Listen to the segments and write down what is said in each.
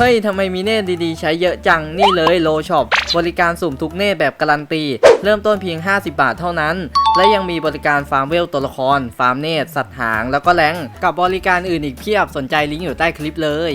เฮ้ยทำไมมีเนตดีๆ ใช้เยอะจังนี่เลยโลช็อปบริการสุ่มทุกเนตแบบการันตี เริ่มต้นเพียง 50 บาทเท่านั้น และยังมีบริการฟาร์มเวลตัวละคร ฟาร์มเนตสัตว์หาง แล้วก็แรงกับบริการอื่นอีกเพียบสนใจลิงก์อยู่ใต้คลิปเลย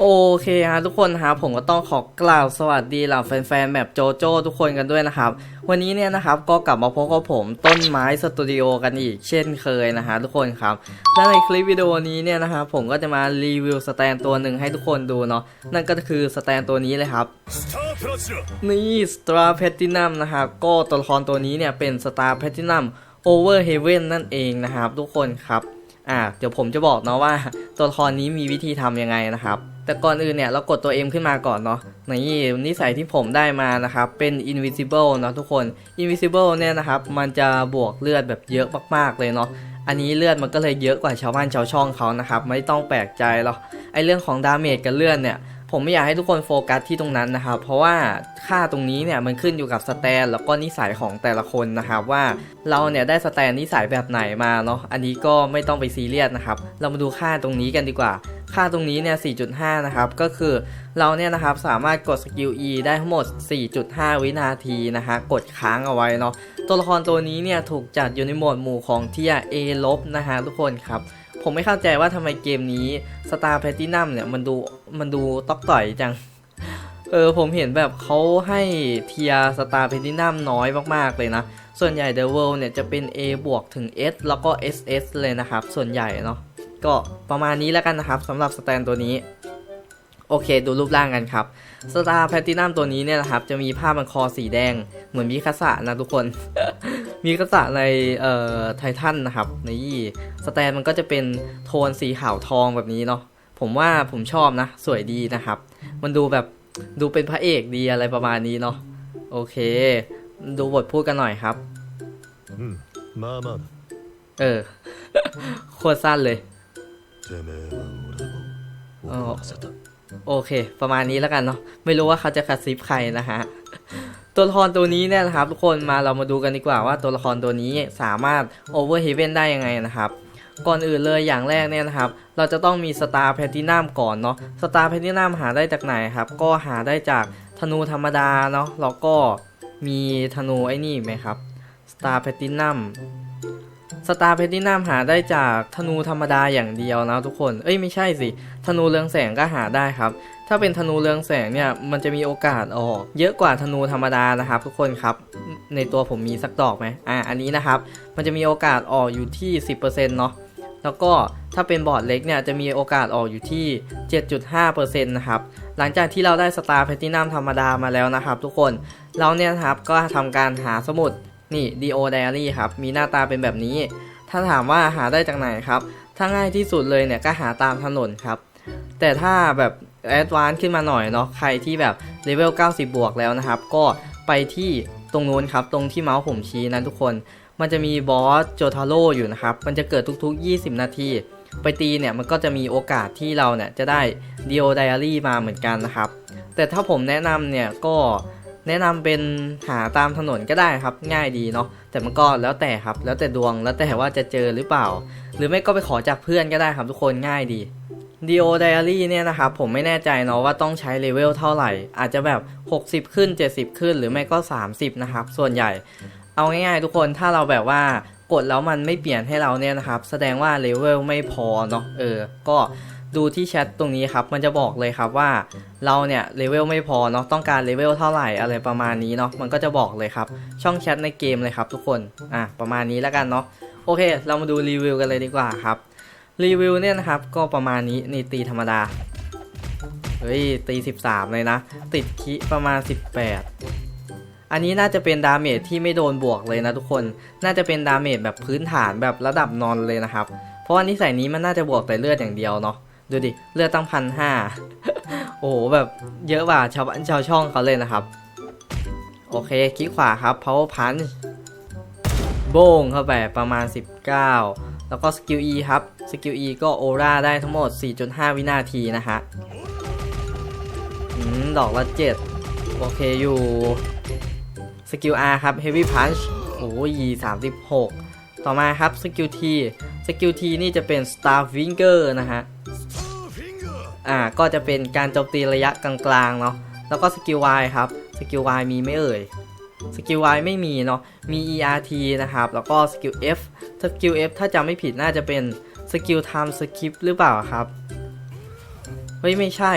โอเคครับทุกคนครับผมก็ต้องขอกล่าวสวัสดีเหล่าแฟนๆแบบโจโจ้ทุกคนกันด้วยนะครับ วันนี้เนี่ยนะครับก็กลับมาพบกับผมต้นไม้สตูดิโอกันอีกเช่นเคยนะฮะทุกคนครับ และในคลิปวิดีโอนี้เนี่ยนะครับผมก็จะมารีวิวสแตนตัวหนึ่งให้ทุกคนดูเนาะนั่นก็คือสแตนตัวนี้เลยครับนี่สตาร์แพทินัมนะครับก็ตัวละครตัวนี้เนี่ยเป็นสตาร์แพทินัมโอเวอร์เฮเว่นนั่นเองนะครับทุกคนครับ อ่าเดี๋ยวผมจะบอกเนาะว่า ตัวละครนี้มีวิธีทำยังไงนะครับ แต่ก่อนอื่นเนี่ยเรากดตัว M ขึ้นมาก่อนเนาะนี่นิสัยที่ผมได้มานะครับ เป็น Invisible เนาะทุกคน Invisible เนี่ยนะครับ มันจะบวกเลือดแบบเยอะมากๆเลยเนาะอันนี้เลือดมันก็เลยเยอะกว่าชาวบ้านชาวช่องเขานะครับ ไม่ต้องแปลกใจหรอกไอเรื่องของดาเมจกับเลือดเนี่ย ผมไม่อยากให้ทุกคนโฟกัสที่ตรงนั้นนะครับ เพราะว่าค่าตรงนี้เนี่ยมันขึ้นอยู่กับสแตนแล้วก็นิสัยของแต่ละคนนะครับว่าเราเนี่ยได้สแตนนิสัยแบบไหนมาเนาะอันนี้ก็ไม่ต้องไปซีเรียสนะครับ เรามาดูค่าตรงนี้กันดีกว่า ค่าตรงนี้เนี่ย 4.5 นะครับ ก็คือเราเนี่ยนะครับสามารถกดสกิล E ได้ทั้งหมด 4.5 วินาทีนะฮะกดค้างเอาไว้เนาะตัวละครตัวนี้เนี่ยถูกจัดอยู่ในหมวดหมู่ของเทีย A ลบนะฮะทุกคนครับ ผมไม่เข้าใจว่าทำไมเกมนี้ Star Platinum เนี่ยมันดูมันดูตอกต่อยจัง เออผมเห็นแบบเขาให้เทียสตาร์เพตินัมน้อยมากๆเลยนะ ส่วนใหญ่ The World เนี่ยจะเป็น A บวกถึง S แล้วก็ SS เลยนะครับ ส่วนใหญ่เนาะก็ประมาณนี้แล้วกันนะครับสำหรับสแตนตัวนี้ โอเค ดูรูปร่างกันครับ สตาร์แพลตินัมตัวนี้เนี่ยนะครับ จะมีผ้าบันคอสีแดง เหมือนมีคาสะนะทุกคน มีคาสะในเอ่อไททันนะครับในี่สแตนมันก็จะเป็นโทนสีขาวทองแบบนี้เนาะผมว่าผมชอบนะ สวยดีนะครับ มันดูแบบดูเป็นพระเอกดีอะไรประมาณนี้เนาะโอเค ดูบทพูดกันหน่อยครับมามาเออโคตรสั้นเลย โอเค ประมาณนี้แล้วกันเนาะไม่รู้ว่าเขาจะกระซิบใครนะฮะตัวละครตัวนี้เนี่ยนะครับทุกคนมาเรามาดูกันดีกว่าว่าตัวละครตัวนี้สามารถโอเวอร์เฮเว่นได้ยังไงนะครับก่อนอื่นเลยอย่างแรกเนี่ยนะครับ เราจะต้องมีสตาร์แพทินัมก่อนเนาะสตาร์แพทินัมหาได้จากไหนครับ ก็หาได้จากธนูธรรมดาเนาะแล้วก็มีธนูไอ้นี่ไหมครับสตาร์แพทินัม สตาร์เพตินัมหาได้จากธนูธรรมดาอย่างเดียวนะทุกคน เอ้ยไม่ใช่สิ ธนูเรืองแสงก็หาได้ครับ ถ้าเป็นธนูเรืองแสงเนี่ย มันจะมีโอกาสออก เยอะกว่าธนูธรรมดานะครับ ทุกคนครับ ในตัวผมมีสักดอกไหมอ่า อันนี้นะครับ มันจะมีโอกาสออกอยู่ที่ 10%เนาะ แล้วก็ถ้าเป็นบอร์ดเล็กเนี่ย จะมีโอกาสออกอยู่ที่ 7.5%นะครับ หลังจากที่เราได้สตาร์แพตินัมธรรมดามาแล้วนะครับ ทุกคน เราเนี่ยครับก็ทำการหาสมุด นี่ DO Diary ครับ มีหน้าตาเป็นแบบนี้ ถ้าถามว่าหาได้จากไหนครับ ถ้าง่ายที่สุดเลยเนี่ยก็หาตามถนนครับ แต่ถ้าแบบแอดวานซ์ขึ้นมาหน่อยเนาะ ใครที่แบบเลเวล 90 บวกแล้วนะครับ ก็ไปที่ตรงนู้นครับ ตรงที่เมาส์ผมชี้นะทุกคน มันจะมีบอสโจทาโร่อยู่นะครับ มันจะเกิดทุกๆ 20 นาที ไปตีเนี่ยมันก็จะมีโอกาสที่เราเนี่ยจะได้ Dio Diary มาเหมือนกันนะครับ แต่ถ้าผมแนะนำเนี่ยก็ แนะนำเป็นหาตามถนนก็ได้ครับ ง่ายดีเนาะแต่มันก็แล้วแต่ครับ แล้วแต่ดวงแล้วแต่ว่าจะเจอหรือเปล่า หรือไม่ก็ไปขอจากเพื่อนก็ได้ครับทุกคนง่ายดี Dio Diary เนี่ยนะครับผมไม่แน่ใจเนาะว่าต้องใช้เลเวลเท่าไหร่ อาจจะแบบ 60 ขึ้น 70 ขึ้น หรือไม่ก็ 30 นะครับ ส่วนใหญ่ เอาง่ายๆ ทุกคนถ้าเราแบบว่ากดแล้วมันไม่เปลี่ยนให้เราเนี่ยนะครับ แสดงว่าเลเวลไม่พอเนาะเออ ก็ ดูที่แชทตรงนี้ครับ มันจะบอกเลยครับว่าเราเนี่ยเลเวลไม่พอเนาะต้องการเลเวลเท่าไหร่อะไรประมาณนี้เนาะมันก็จะบอกเลยครับ ช่องแชทในเกมเลยครับ ทุกคนอะประมาณนี้แล้วกันเนาะโอเค เรามาดูรีวิวกันเลยดีกว่าครับรีวิวเนี่ยนะครับก็ประมาณนี้นี่ตีธรรมดาเฮ้ยตี13 เลยนะ ติดคิประมาณ 18 อันนี้น่าจะเป็นดาเมจที่ไม่โดนบวกเลยนะทุกคน น่าจะเป็นดาเมจแบบพื้นฐานแบบระดับนอนเลยนะครับ เพราะว่านิสัยนี้มันน่าจะบวกแต่เลือดอย่างเดียวเนาะ ดูดิ เลือดตั้งพันห้าโอ้โหแบบเยอะกว่าชาวบ้านชาวช่องเขาเลยนะครับ โอเคคลิกขวาครับ power punch โบงเข้าไปประมาณ 19 แล้วก็สกิล E ครับ สกิล E ก็โอราได้ทั้งหมด 4.5 วินาทีนะฮะอืมดอกละ 7 โอเคอยู่ สกิล R ครับ heavy punch โอ้ย36 ต่อมาครับ สกิล T สกิล T นี่จะเป็น star finger นะฮะ อ่าก็จะเป็นการโจมตีระยะกลางๆเนาะแล้วก็สกิล Y ครับสกิล Y มีไม่เอ่ยสกิล Y ไม่มีเนาะ มี ERT นะครับ แล้วก็สกิล F สกิล F ถ้าจำไม่ผิดน่าจะเป็นสกิล time skip หรือเปล่าครับ เฮ้ย ไม่ใช่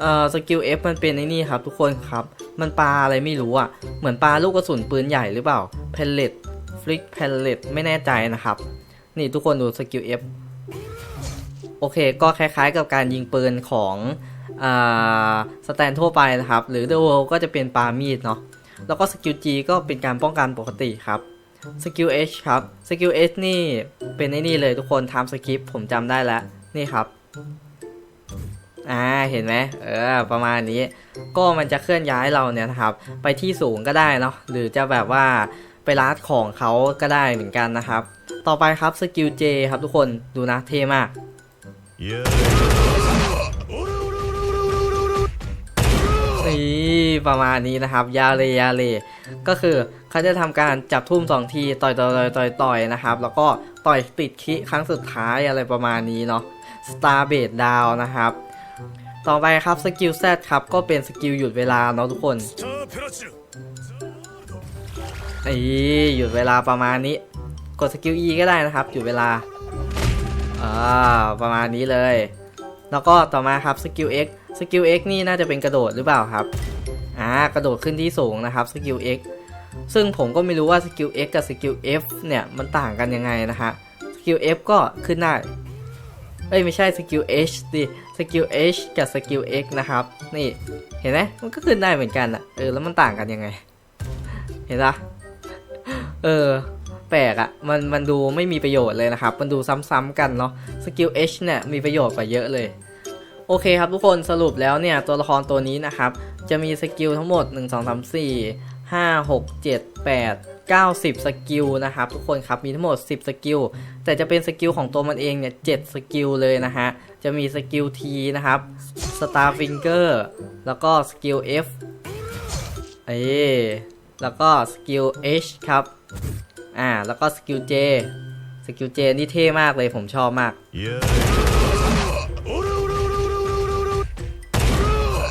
เอ่อ สกิล F มันเป็นไอ้นี่ครับทุกคนครับ มันปลาอะไรไม่รู้อะ่ะ เหมือนปลาลูกกระสุนปืนใหญ่หรือเปล่า เพลเลตฟลิกเพลเลตไม่แน่ใจนะครับ นี่ทุกคนดูสกิล F โอเค ก็คล้ายๆกับการยิงปืนของอสแตนทั่วไปนะครับ หรือ The World ก็จะเป็นปามีดเนาะแล้วก็สกิล G ก็เป็นการป้องกันปกติครับสกิล H ครับสกิล H นี่เป็นไอ้นี่เลยทุกคนทำสคริปผมจำได้แล้ว นี่ครับ อ่า เห็นไหมเออ ประมาณนี้ ก็มันจะเคลื่อนย้ายเราเนี่ยนะครับ ไปที่สูงก็ได้เนาะหรือจะแบบว่าไปลัดของเขาก็ได้เหมือนกันนะครับ ต่อไปครับสกิล J ครับทุกคนดูนะเท่มาก นี่ประมาณนี้นะครับ ยาเลยยาเลยก็คือเขาจะทำการจับทุ่มสองทีต่อยต่อยต่อยต่อยต่อยนะครับ แล้วก็ต่อยติดคิครั้งสุดท้ายอะไรประมาณนี้เนาะ Star b a s e Down นะครับ ต่อไปครับสกิล Z ครับก็เป็นสกิลหยุดเวลาเนาะทุกคนนี่หยุดเวลาประมาณนี้ กดสกิล E ก็ได้นะครับ หยุดเวลา อ่าประมาณนี้เลย แล้วก็ต่อมาครับสกิล X สกิล X นี่น่าจะเป็นกระโดดหรือเปล่าครับอ่ากระโดดขึ้นที่สูงนะครับสกิล X ซึ่งผมก็ไม่รู้ว่าสกิล X กับสกิล F เนี่ยมันต่างกันยังไงนะฮะสกิล F ก็ขึ้นได้เอ้ยไม่ใช่สกิล H ดิสกิล H กับสกิล X นะครับ นี่เห็นไหมมันก็ขึ้นได้เหมือนกันอะเออแล้วมันต่างกันยังไง เห็นปะเออ ปลกอะมันมันดูไม่มีประโยชน์เลยนะครับ มันดูซ้ำๆกันเนาะสกิล H เนี่ยมีประโยชน์กว่าเยอะเลย โอเคครับทุกคนสรุปแล้วเนี่ยตัวละครตัวนี้นะครับ จะมีสกิลทั้งหมด 1 2 3 4 5 6 7 8 9 10สกิลนะครับทุกคนครับมีทั้งหมด 10 สกิล แต่จะเป็นสกิลของตัวมันเองเนี่ย7สกิลเลยนะฮะ จะมีสกิล T นะครับ Star Finger แล้วก็สกิล F เอแล้วก็สกิล H ครับ อ่า แล้วก็สกิล J สกิล J นี่เท่มากเลยผมชอบมาก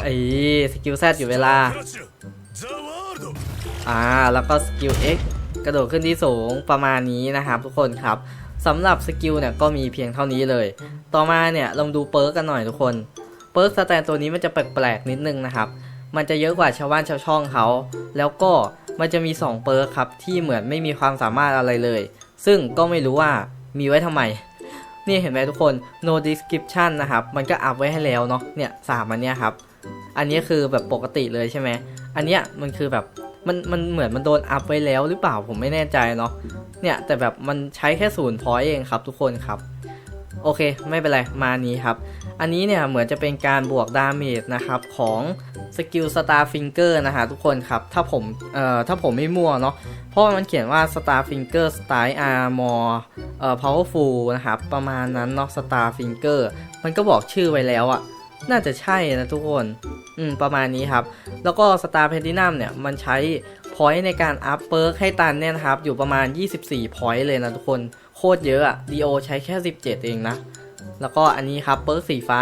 ไอ้สกิล Z อยู่เวลา อ่า แล้วก็สกิล X กระโดดขึ้นที่สูงประมาณนี้นะครับทุกคนครับสำหรับสกิลเนี่ยก็มีเพียงเท่านี้เลย ต่อมาเนี่ยลองดูเปิร์กกันหน่อยทุกคน เปิร์กสแตนตัวนี้มันจะแปลกๆนิดนึงนะครับ มันจะเยอะกว่าชาวบ้านชาวช่องเขา แล้วก็ มันจะมี2เปิร์กครับที่เหมือนไม่มีความสามารถอะไรเลย ซึ่งก็ไม่รู้ว่ามีไว้ทำไม นี่เห็นไหมทุกคน no description นะครับ มันก็อัพไว้ให้แล้วเนาะ เนี่ยสามอันเนี้ยครับ อันนี้คือแบบปกติเลยใช่ไหม อันเนี้ยมันคือแบบมันมันเหมือนมันโดนอัพไว้แล้วหรือเปล่าผมไม่แน่ใจเนาะ เนี่ยแต่แบบมันใช้แค่ศูนย์พอยต์เองครับทุกคนครับ โอเคไม่เป็นไรมานี้ครับ อันนี้เนี่ยเหมือนจะเป็นการบวกดาเมจนะครับของสกิล Star Finger นะฮะทุกคนครับ ถ้าผมเอ่อถ้าผมไม่มั่วเนาะเพราะมันเขียนว่า Star Finger Style Armor เอ่อ Powerful นะครับ ประมาณนั้นเนาะ Star Finger มันก็บอกชื่อไว้แล้วอะน่าจะใช่นะทุกคน อืม ประมาณนี้ครับ แล้วก็ Star Platinum เนี่ย มันใช้พอยต์ในการอัพเปิร์กให้ตันเนี่ยนะครับ อยู่ประมาณ 24พอยต์เลยนะทุกคน โคตรเยอะอะดีโอใช้แค่ 17 เองนะ แล้วก็อันนี้ครับเปิร์กสีฟ้า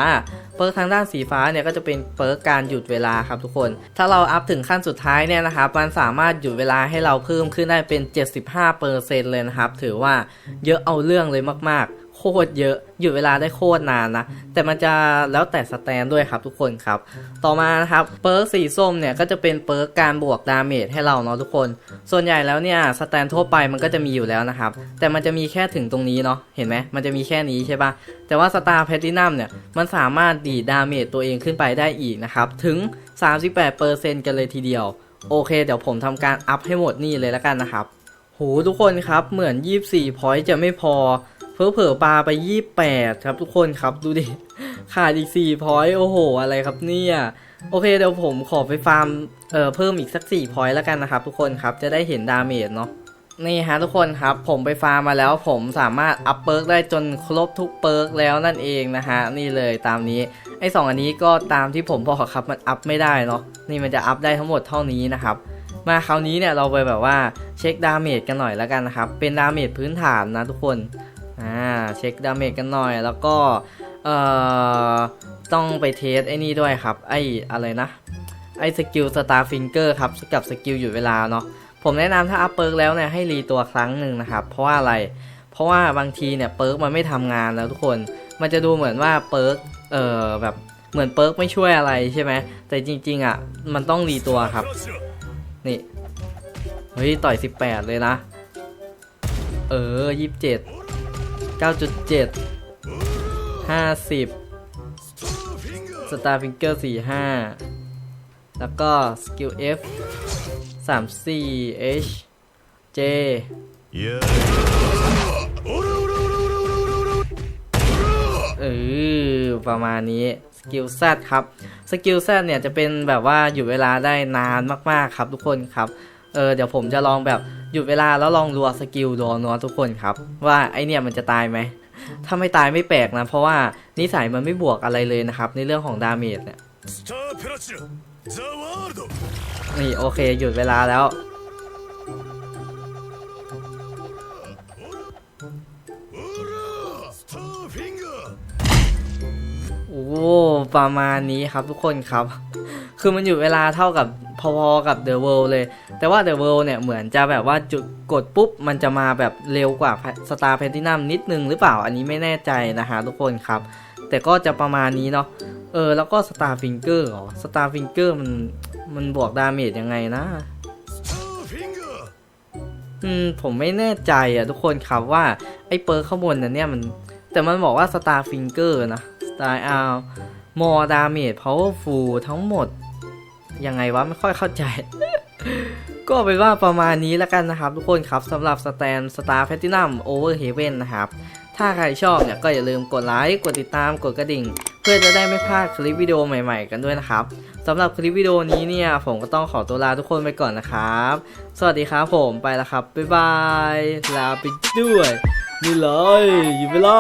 เปิร์กทางด้านสีฟ้าเนี่ยก็จะเป็นเปิร์กการหยุดเวลาครับทุกคน ถ้าเราอัพถึงขั้นสุดท้ายเนี่ยนะครับมันสามารถหยุดเวลาให้เราเพิ่มขึ้นได้เป็น 75%เลยนะครับ ถือว่าเยอะเอาเรื่องเลยมากๆ โคตรเยอะ หยุดเวลาได้โคตรนานนะ แต่มันจะแล้วแต่สแตนด้วยครับทุกคนครับ ต่อมานะครับเปิร์กสีส้มเนี่ยก็จะเป็นเปิร์กการบวกดาเมจให้เราเนาะทุกคน ส่วนใหญ่แล้วเนี่ยสแตนทั่วไปมันก็จะมีอยู่แล้วนะครับ แต่มันจะมีแค่ถึงตรงนี้เนาะ เห็นไหมมันจะมีแค่นี้ใช่ปะแต่ว่าสตาร์แพทินัมเนี่ยมันสามารถดีดดาเมจตัวเองขึ้นไปได้อีกนะครับ ถึง 38%กันเลยทีเดียว โอเค เดี๋ยวผมทำการอัพให้หมดนี่เลยแล้วกันนะครับโหทุกคนครับ เหมือน 24พอยต์จะไม่พอ เพอเผลอๆปาไป28ครับทุกคนครับดูดิ ขาดอีก4พอยต์โอ้โห อะไรครับเนี่ย โอเคเดี๋ยวผมขอไปฟาร์มเอ่อเพิ่มอีกสัก4พอยต์แล้วกันนะครับทุกคนครับจะได้เห็นดาเมจเนาะนี่ฮะทุกคนครับผมไปฟาร์มมาแล้วผมสามารถอัพเปิร์กได้จนครบทุกเปิร์กแล้วนั่นเองนะฮะนี่เลยตามนี้ไอ้สองอันนี้ก็ตามที่ผมบอกครับมันอัพไม่ได้เนาะนี่มันจะอัพได้ทั้งหมดเท่านี้นะครับมาคราวนี้เนี่ยเราไปแบบว่าเช็คดาเมจกันหน่อยแล้วกันนะครับเป็นดาเมจพื้นฐานนะทุกคน อ่าเช็คดาเมจกันหน่อย แล้วก็เอ่อต้องไปเทสไอ้นี่ด้วยครับ ไอ้อะไรนะ ไอ้สกิลสตาร์ฟิงเกอร์ครับกับสกิลหยุดเวลาเนาะผมแนะนำถ้าอัพเปิร์กแล้วเนี่ยให้รีตัวครั้งหนึ่งนะครับ เพราะว่าอะไร เพราะว่าบางทีเนี่ยเปิร์กมันไม่ทำงานแล้วทุกคน มันจะดูเหมือนว่าเปิร์กเอ่อแบบเหมือนเปิร์กไม่ช่วยอะไรใช่ไหมแต่จริง ๆอะมันต้องรีตัวครับ นี่เฮ้ยต่อย 18 เลยนะ เออ 27 9.7 50 Star Finger 45 แล้วก็ Skill F 34 H J เออประมาณนี้สกิล Z ครับสกิล Z เนี่ยจะเป็นแบบว่าหยุดเวลาได้นานมากๆครับทุกคนครับเออเดี๋ยวผมจะลองแบบ หยุดเวลาแล้วลองรัวสกิลรัวนัวทุกคนครับ ว่าไอเนี่ยมันจะตายไหมถ้าไม่ตายไม่แปลกนะ เพราะว่านิสัยมันไม่บวกอะไรเลยนะครับ ในเรื่องของดาเมจเนี่ยนี่โอเคหยุดเวลาแล้วโอ้ประมาณนี้ครับทุกคนครับ คือมันอยู่เวลาเท่ากับพอๆกับ The World เลย แต่ว่า The World เนี่ยเหมือนจะแบบว่าจุดกดปุ๊บ มันจะมาแบบเร็วกว่าสตาร์เพนติแนมนิดนึงหรือเปล่าอันนี้ไม่แน่ใจนะฮะทุกคนครับ แต่ก็จะประมาณนี้เนาะเออ แล้วก็สตาร์ฟิงเกอร์หรอสตาร์ฟิงเกอร์มันมันบวกดาเมจยังไงนะอืมผมไม่แน่ใจอะทุกคนครับว่า ไอ้เปิร์ข้างบนนั้นเนี่ยมัน แต่มันบอกว่าสตาร์ฟิงเกอร์นะสไตล์เอา More เมจพาวเวอร์ฟูลทั้งหมด ยังไงวะไม่ค่อยเข้าใจ ก็เป็นว่าประมาณนี้แล้วกันนะครับ ทุกคนครับสำหรับ Stand Star Platinum Over Heaven นะครับ ถ้าใครชอบเนี่ยก็อย่าลืมกดไลค์กดติดตามกดกระดิ่ง เพื่อจะได้ไม่พลาดคลิปวิดีโอใหม่ ๆ กันด้วยนะครับสำหรับคลิปวิดีโอนี้เนี่ย ผมก็ต้องขอตัวลาทุกคนไปก่อนนะครับ สวัสดีครับผมไปแล้วครับบ๊ายบายลาไปด้วยนี่เลยอยู่เวลา